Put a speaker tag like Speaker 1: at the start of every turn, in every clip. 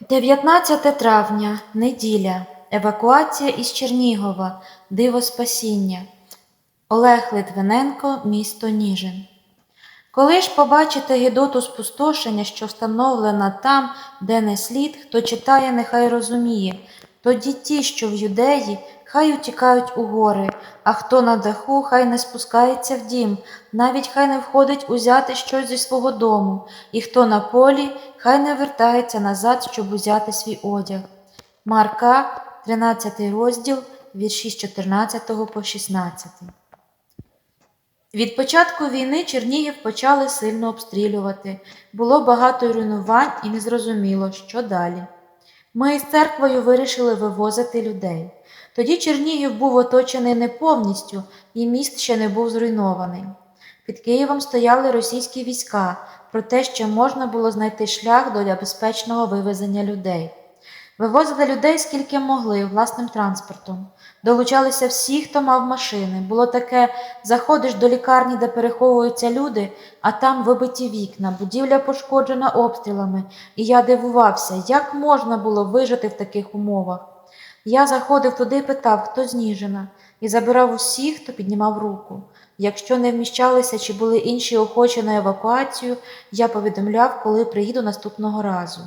Speaker 1: 19 травня, неділя. Евакуація із Чернігова. Диво спасіння. Олег Литвиненко, місто Ніжин. Коли ж побачите гідоту спустошення, що встановлена там, де не слід, хто читає, нехай розуміє, тоді ті, що в юдеї, хай утікають у гори, а хто на даху, хай не спускається в дім, навіть хай не входить узяти щось зі свого дому, і хто на полі, хай не вертається назад, щоб узяти свій одяг. Марка, 13 розділ, вірші з 14 по 16. Від початку війни Чернігів почали сильно обстрілювати. Було багато руйнувань і незрозуміло, що далі. Ми із церквою вирішили вивозити людей. Тоді Чернігів був оточений не повністю, і міст ще не був зруйнований. Під Києвом стояли російські війська, проте ще можна було знайти шлях до безпечного вивезення людей. Вивозили людей скільки могли власним транспортом. Долучалися всі, хто мав машини. Було таке: заходиш до лікарні, де переховуються люди, а там вибиті вікна, будівля пошкоджена обстрілами, і я дивувався, як можна було вижити в таких умовах. Я заходив туди і питав, хто з Ніжина, і забирав усіх, хто піднімав руку. Якщо не вміщалися чи були інші охочі на евакуацію, я повідомляв, коли приїду наступного разу.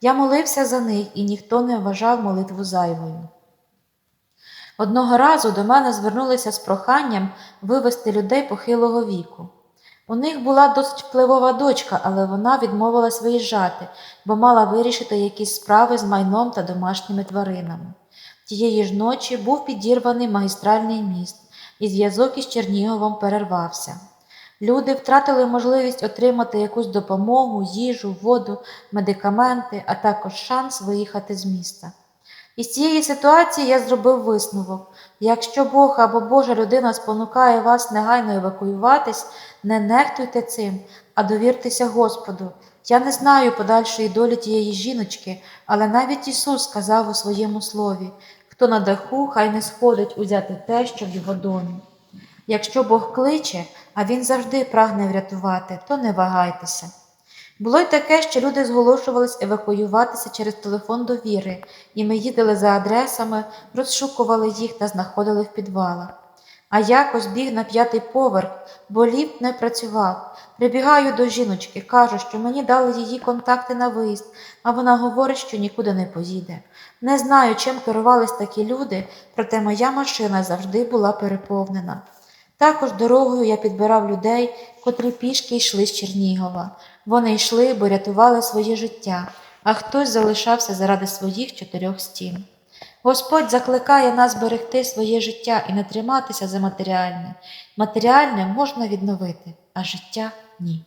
Speaker 1: Я молився за них, і ніхто не вважав молитву зайвою. Одного разу до мене звернулися з проханням вивезти людей похилого віку. У них була досить впливова дочка, але вона відмовилась виїжджати, бо мала вирішити якісь справи з майном та домашніми тваринами. Тієї ж ночі був підірваний магістральний міст, і зв'язок із Черніговом перервався. Люди втратили можливість отримати якусь допомогу, їжу, воду, медикаменти, а також шанс виїхати з міста. Із цієї ситуації я зробив висновок: якщо Бог або Божа людина спонукає вас негайно евакуюватись, не нехтуйте цим, а довіртеся Господу. Я не знаю подальшої долі тієї жіночки, але навіть Ісус сказав у своєму слові: хто на даху, хай не сходить узяти те, що в його домі. Якщо Бог кличе, а Він завжди прагне врятувати, то не вагайтеся. Було й таке, що люди зголошувались евакуюватися через телефон довіри, і ми їздили за адресами, розшукували їх та знаходили в підвалах. А якось біг на п'ятий поверх, бо ліфт не працював. Прибігаю до жіночки, кажу, що мені дали її контакти на виїзд, а вона говорить, що нікуди не поїде. Не знаю, чим керувались такі люди, проте моя машина завжди була переповнена. Також дорогою я підбирав людей, котрі пішки йшли з Чернігова. Вони йшли, бо рятували своє життя, а хтось залишався заради своїх чотирьох стін. Господь закликає нас берегти своє життя і не триматися за матеріальне. Матеріальне можна відновити, а життя ні.